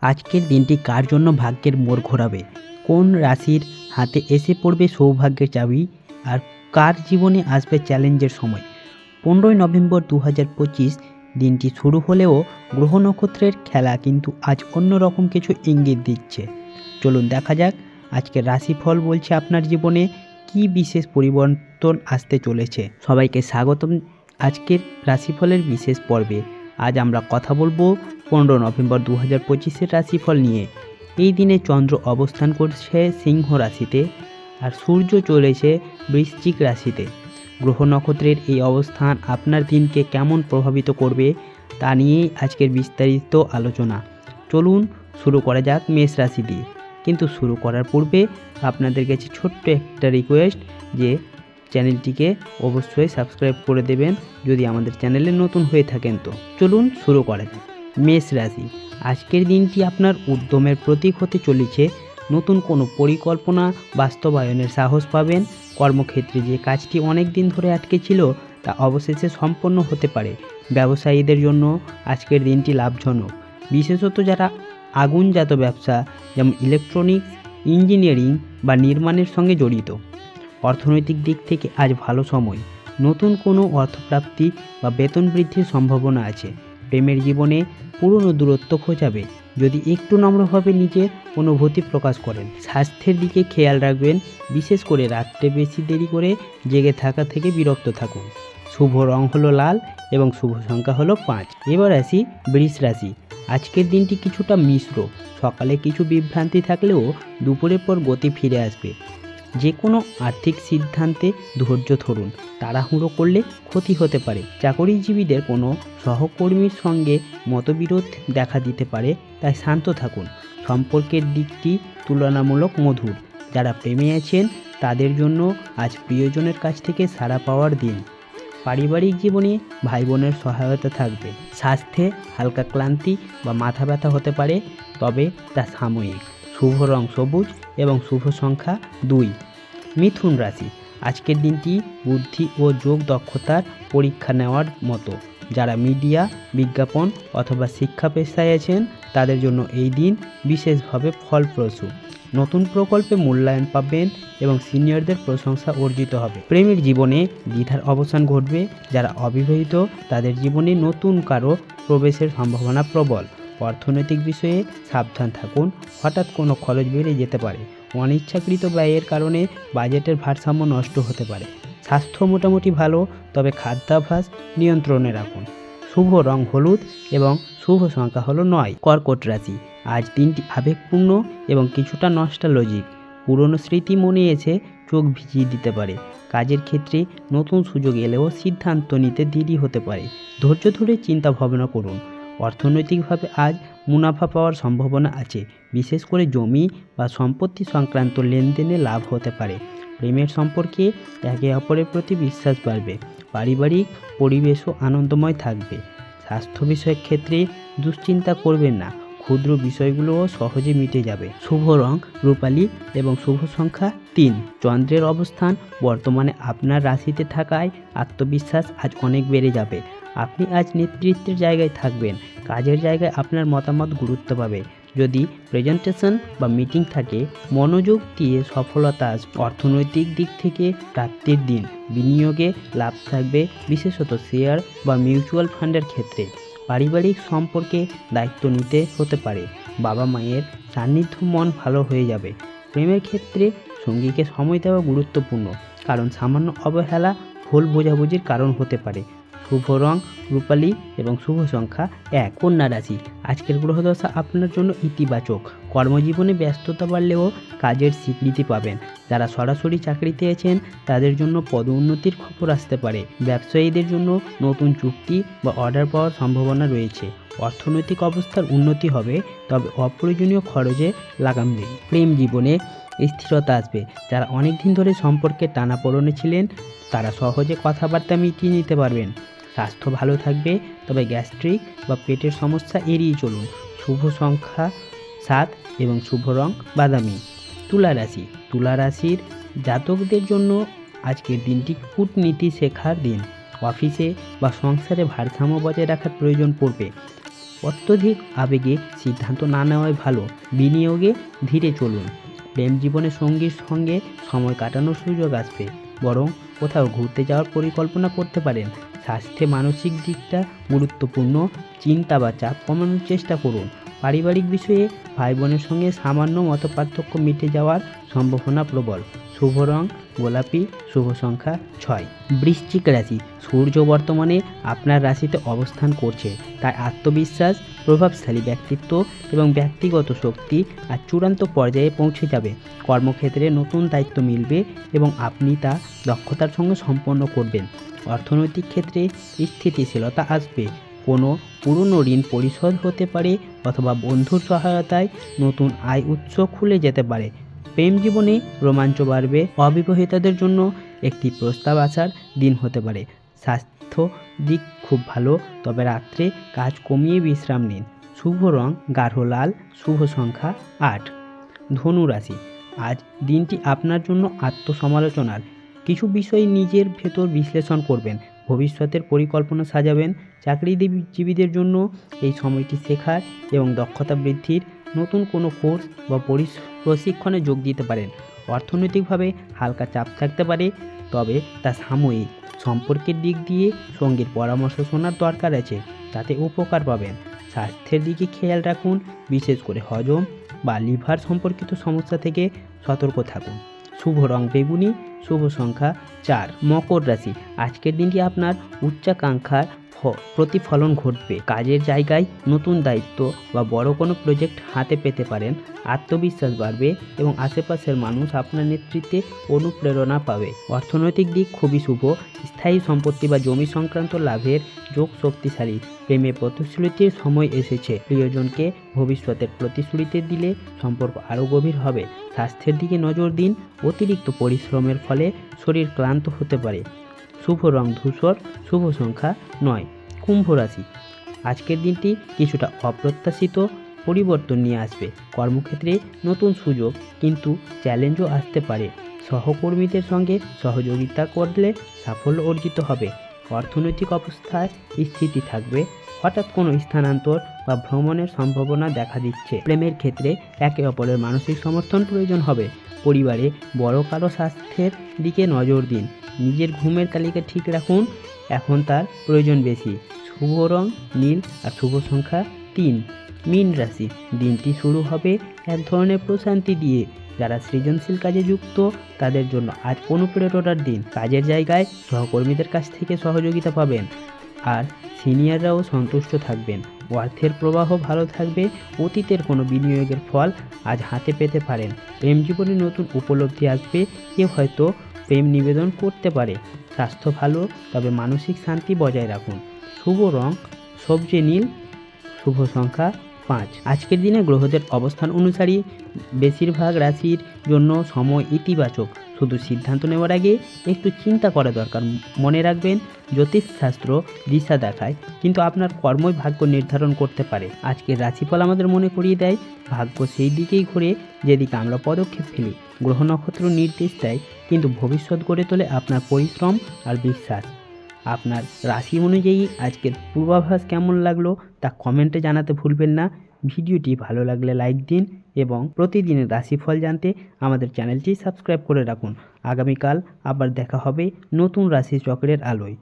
আজকের দিনটি কার জন্য ভাগ্যের মোড় ঘোরাবে? কোন রাশির হাতে এসে পড়বে সৌভাগ্যের চাবি? আর কার জীবনে আসবে চ্যালেঞ্জের সময়? পনেরোই নভেম্বর দু হাজার পঁচিশ দিনটি শুরু হলেও গ্রহ নক্ষত্রের খেলা কিন্তু আজ অন্যরকম কিছু ইঙ্গিত দিচ্ছে। চলুন দেখা যাক আজকের রাশিফল বলছে আপনার জীবনে কি বিশেষ পরিবর্তন আসতে চলেছে। সবাইকে স্বাগতম আজকের রাশিফলের বিশেষ পর্বে। আজ আমরা কথা বলব পনেরো নভেম্বর দু হাজার পঁচিশের রাশিফল নিয়ে। এই দিনে চন্দ্র অবস্থান করছে সিংহ রাশিতে আর সূর্য চলেছে বৃশ্চিক রাশিতে। গ্রহ নক্ষত্রের এই অবস্থান আপনার দিনকে কেমন প্রভাবিত করবে তা নিয়েই আজকের বিস্তারিত আলোচনা। চলুন শুরু করা যাক মেষ রাশি দিয়ে। কিন্তু শুরু করার পূর্বে আপনাদের কাছে ছোট্ট একটা রিকোয়েস্ট যে চ্যানেলটিকে অবশ্যই সাবস্ক্রাইব করে দেবেন যদি আমাদের চ্যানেলে নতুন হয়ে থাকেন তো। চলুন শুরু করা যাক। মেষ রাশি। আজকের দিনটি আপনার উদ্যমের প্রতীক হতে চলেছে। নতুন কোনো পরিকল্পনা, বাস্তবায়নের সাহস পাবেন। কর্মক্ষেত্রে যে কাজটি অনেক দিন ধরে আটকে ছিল, তা অবশেষে সম্পন্ন হতে পারে। ব্যবসায়ীদের জন্য আজকের দিনটি লাভজনক। বিশেষত যারা আগুনজাত ব্যবসা, যেমন ইলেকট্রনিক্স ইঞ্জিনিয়ারিং বা নির্মাণের সঙ্গে জড়িত। অর্থনৈতিক দিক থেকে আজ ভালো সময়। নতুন কোনো অর্থপ্রাপ্তি বা বেতন বৃদ্ধির সম্ভাবনা আছে। প্রেমের জীবনে পুরনো দূরত্ব খোঁজাবে। যদি একটু নম্রভাবে নিজের অনুভূতি প্রকাশ করেন, স্বাস্থ্যের দিকে খেয়াল রাখবেন, বিশেষ করে রাত্রে বেশি দেরি করে জেগে থাকা থেকে বিরক্ত থাকুন। শুভ রং হলো লাল এবং শুভ সংখ্যা হলো পাঁচ। এবার আসি বৃষ রাশি। আজকের দিনটি কিছুটা মিশ্র। সকালে কিছু বিভ্রান্তি থাকলেও দুপুরের পর গতি ফিরে আসবে। যে কোনো আর্থিক সিদ্ধান্তে ধৈর্য ধরুন। তাড়াহুড়ো করলে ক্ষতি হতে পারে। চাকরিজীবীদের কোনো সহকর্মীর সঙ্গে মতবিরোধ দেখা দিতে পারে, তাই শান্ত থাকুন। সম্পর্কের দিকটি তুলনামূলক মধুর। যারা প্রেমে আছেন, তাদের জন্য আজ প্রিয়জনের কাছ থেকে সাড়া পাওয়ার দিন। পারিবারিক জীবনে ভাই বোনের সহায়তা থাকবে। স্বাস্থ্যে হালকা ক্লান্তি বা মাথা ব্যথা হতে পারে, তবে তা সাময়িক। শুভ রং সবুজ এবং শুভ সংখ্যা দুই। মিথুন রাশি, আজকের দিনটি বুদ্ধি ও যোগ দক্ষতার পরীক্ষা নেওয়ার মতো। যারা মিডিয়া, বিজ্ঞাপন অথবা শিক্ষা পেশায় আছেন, তাদের জন্য এই দিন বিশেষভাবে ফলপ্রসূ। নতুন প্রকল্পে মূল্যায়ন পাবেন এবং সিনিয়রদের প্রশংসা অর্জিত হবে। প্রেমের জীবনে দ্বিধার অবসান ঘটবে। যারা অবিবাহিত, তাদের জীবনে নতুন কারও প্রবেশের সম্ভাবনা প্রবল। অর্থনৈতিক বিষয়ে সাবধান থাকুন। হঠাৎ কোনো খরচ বেড়ে যেতে পারে। অনিচ্ছাকৃত ব্যয়ের কারণে বাজেটের ভারসাম্য নষ্ট হতে পারে। স্বাস্থ্য মোটামুটি ভালো, তবে খাদ্যাভ্যাস নিয়ন্ত্রণে রাখুন। শুভ রং হলুদ এবং শুভ সংখ্যা হলো নয়। কর্কট রাশি। আজ দিনটি আবেগপূর্ণ এবং কিছুটা নস্টালজিক পুরনো স্মৃতি মনে এসে চোখ ভিজিয়ে দিতে পারে। কাজের ক্ষেত্রে নতুন সুযোগ এলেও সিদ্ধান্ত নিতে দেরি হতে পারে। ধৈর্য ধরে চিন্তা ভাবনা করুন। অর্থনৈতিকভাবে আজ মুনাফা পাওয়ার সম্ভাবনা আছে। বিশেষ করে জমি বা সম্পত্তি সংক্রান্ত লেনদেনে লাভ হতে পারে। প্রেমের সম্পর্কে একে অপরের প্রতি বিশ্বাস বাড়বে। পারিবারিক পরিবেশও আনন্দময় থাকবে। স্বাস্থ্য বিষয়ক ক্ষেত্রে দুশ্চিন্তা করবেন না। ক্ষুদ্র বিষয়গুলোও সহজে মিটে যাবে। শুভ রং, রূপালী এবং শুভ সংখ্যা তিন। চন্দ্রের অবস্থান বর্তমানে আপনার রাশিতে থাকায় আত্মবিশ্বাস আজ অনেক বেড়ে যাবে। আপনি আজ নেতৃত্বের জায়গায় থাকবেন, কাজের জায়গায় আপনার মতামত গুরুত্ব পাবে। যদি প্রেজেন্টেশন বা মিটিং থাকে, মনোযোগ দিয়ে সফলতা, অর্থনৈতিক দিক থেকে প্রাপ্তির দিন, বিনিয়োগে লাভ থাকবে, বিশেষত শেয়ার বা মিউচুয়াল ফান্ডের ক্ষেত্রে। পারিবারিক সম্পর্কে দায়িত্ব নিতে হতে পারে, বাবা মায়ের সান্নিধ্য মন ভালো হয়ে যাবে। প্রেমের ক্ষেত্রে সঙ্গীকে সময় দেওয়া গুরুত্বপূর্ণ, কারণ সামান্য অবহেলা ভুল বোঝাবুঝির কারণ হতে পারে। শুভ রং, রূপালী এবং শুভ সংখ্যা এক। কন্যা রাশি, আজকের গ্রহদশা আপনার জন্য ইতিবাচক। কর্মজীবনে ব্যস্ততা বাড়লেও কাজের স্বীকৃতি পাবেন। যারা সরাসরি চাকরিতে আছেন, তাদের জন্য পদোন্নতির খবর আসতে পারে। ব্যবসায়ীদের জন্য নতুন চুক্তি বা অর্ডার পাওয়ার সম্ভাবনা রয়েছে। অর্থনৈতিক অবস্থার উন্নতি হবে, তবে অপ্রয়োজনীয় খরচে লাগাম দিন। প্রেম জীবনে স্থিরতা আসবে। যারা অনেক দিন ধরে সম্পর্কে টানাপোড়নে ছিলেন, তারা সহজে কথাবার্তা মিটিয়ে নিতে পারবেন। স্বাস্থ্য ভালো থাকবে, তবে গ্যাস্ট্রিক বা পেটের সমস্যা এড়িয়ে চলুন। শুভ সংখ্যা সাত এবং শুভ রং বাদামি। তুলা রাশি। তুলা রাশির জাতকদের জন্য আজকের দিনটি কূটনীতি শেখার দিন। অফিসে বা সংসারে ভারসাম্য বজায় রাখার প্রয়োজন পড়বে। অত্যধিক আবেগে সিদ্ধান্ত না নেওয়াই ভালো। বিনিয়োগে ধীরে চলুন। প্রেম জীবনে সঙ্গীর সঙ্গে সময় কাটানোর সুযোগ আসবে। বরং কোথাও ঘুরতে যাওয়ার পরিকল্পনা করতে পারেন। স্বাস্থ্যে মানসিক দিকটা গুরুত্বপূর্ণ, চিন্তা বা চাপ কমানোর চেষ্টা করুন। পারিবারিক বিষয়ে ভাই বোনের সঙ্গে সামান্য মতপার্থক্য মিটে যাওয়ার সম্ভাবনা প্রবল। শুভ রং, গোলাপি, শুভ সংখ্যা ছয়। বৃশ্চিক রাশি, সূর্য বর্তমানে আপনার রাশিতে অবস্থান করছে, তাই আত্মবিশ্বাস প্রভাবশালী ব্যক্তিত্ব এবং ব্যক্তিগত শক্তি আর চূড়ান্ত পর্যায়ে পৌঁছে যাবে। কর্মক্ষেত্রে নতুন দায়িত্ব মিলবে এবং আপনি তা দক্ষতার সঙ্গে সম্পন্ন করবেন। অর্থনৈতিক ক্ষেত্রে স্থিতিশীলতা আসবে। কোনো পুরনো ঋণ পরিশোধ হতে পারে অথবা বন্ধুর সহায়তায় নতুন আয় উৎস খুলে যেতে পারে। প্রেম জীবনে রোমাঞ্চ বাড়বে। অবিবাহিতদের জন্য একটি প্রস্তাব আসার দিন হতে পারে। স্বাস্থ্য দিক খুব ভালো। তবে রাত্রে কাজ কমিয়ে বিশ্রাম নিন। শুভ রং, গাঢ় লাল, শুভ সংখ্যা আট। ধনু রাশি, আজ দিনটি আপনার জন্য আত্মসমালোচনার। কিছু বিষয় নিজের ভেতর বিশ্লেষণ করবেন। ভবিষ্যতের পরিকল্পনা সাজাবেন। চাকরিজীবীদের জন্য এই সময়টি শেখার এবং দক্ষতা বৃদ্ধির নতুন কোনো কোর্স বা প্রশিক্ষণে যোগ দিতে পারেন। অর্থনৈতিকভাবে হালকা চাপ থাকতে পারে। তবে তা সাময়িক। সম্পর্কের দিক দিয়ে সঙ্গীর পরামর্শ শোনার দরকার আছে, তাতে উপকার পাবেন। স্বাস্থ্যের দিকে খেয়াল রাখুন, বিশেষ করে হজম বা লিভার সম্পর্কিত সমস্যা থেকে সতর্ক থাকুন। শুভ রং বেগুনি, শুভ সংখ্যা চার। মকর রাশি। আজকের দিনটি আপনার উচ্চাকাঙ্ক্ষার প্রতিফলন ঘটবে। কাজের জায়গায় নতুন দায়িত্ব বা বড় কোনো প্রজেক্ট হাতে পেতে পারেন, আত্মবিশ্বাস বাড়বে এবং আশেপাশের মানুষ আপনার নেতৃত্বে অনুপ্রেরণা পাবে। অর্থনৈতিক দিক খুবই শুভ। স্থায়ী সম্পত্তি বা জমি সংক্রান্ত লাভের যোগ শক্তিশালী। প্রেমে প্রতিশ্রুতির সময় এসেছে। প্রিয়জনকে ভবিষ্যতের প্রতিশ্রুতি দিলে সম্পর্ক আরও গভীর হবে। স্বাস্থ্যের দিকে নজর দিন। অতিরিক্ত পরিশ্রমের ফলে শরীর ক্লান্ত হতে পারে। শুভ রং ধূসর, শুভ সংখ্যা নয়, কুম্ভ রাশি। আজকের দিনটি কিছুটা অপ্রত্যাশিত পরিবর্তন নিয়ে আসবে। কর্মক্ষেত্রে নতুন সুযোগ, কিন্তু চ্যালেঞ্জও আসতে পারে। সহকর্মীদের সঙ্গে সহযোগিতা করলে সাফল্য অর্জিত হবে। অর্থনৈতিক অবস্থায় স্থিতি থাকবে। হঠাৎ কোনো স্থানান্তর বা ভ্রমণের সম্ভাবনা দেখা দিচ্ছে। প্রেমের ক্ষেত্রে একে অপরের মানসিক সমর্থন প্রয়োজন হবে। পরিবারে বড় কারও স্বাস্থ্যের দিকে নজর দিন। নিজের ঘুমের তালিকা ঠিক রাখুন। এখন তার প্রয়োজন বেশি। শুভ রং নীল আর শুভ সংখ্যা তিন। মীন রাশি। দিনটি শুরু হবে এক ধরনের প্রশান্তি দিয়ে। যারা সৃজনশীল কাজে যুক্ত, তাদের জন্য আজ অনুপ্রেরণার দিন। কাজের জায়গায় সহকর্মীদের কাছ থেকে সহযোগিতা পাবেন। আর সিনিয়ররাও সন্তুষ্ট থাকবেন। অর্থের প্রবাহ ভালো থাকবে, অতীতের কোনো বিনিয়োগের ফল আজ হাতে পেতে পারেন। প্রেম জীবনে নতুন উপলব্ধি আসবে কেউ হয়তো প্রেম নিবেদন করতে পারে। স্বাস্থ্য ভালো, তবে মানসিক শান্তি বজায় রাখুন। শুভ রং, সবজি নীল, শুভ সংখ্যা পাঁচ। আজকের দিনে গ্রহদের অবস্থান অনুসারী বেশিরভাগ রাশির জন্য সময় ইতিবাচক। শুধু সিদ্ধান্ত নেওয়ার আগে একটু চিন্তা করা দরকার। মনে রাখবেন, জ্যোতিষশাস্ত্র দিশা দেখায়, কিন্তু আপনার কর্মই ভাগ্য নির্ধারণ করতে পারে। আজকের রাশিফল আমাদের মনে করিয়ে দেয়, ভাগ্য সেই দিকেই ঘুরে, যেদিকে আমরা পদক্ষেপ ফেলি। গ্রহ নক্ষত্র নির্দেশ দেয়, কিন্তু ভবিষ্যৎ গড়ে তোলে আপনার পরিশ্রম আর বিশ্বাস। আপনার রাশি অনুযায়ী আজকের পূর্বাভাস কেমন লাগল তা কমেন্টে জানাতে ভুলবেন না। ভিডিওটি ভালো লাগলে লাইক দিন এবং প্রতিদিনের রাশিফল জানতে আমাদের চ্যানেলটি সাবস্ক্রাইব করে রাখুন। আগামীকাল আবার দেখা হবে নতুন রাশি চক্রের আলোয়।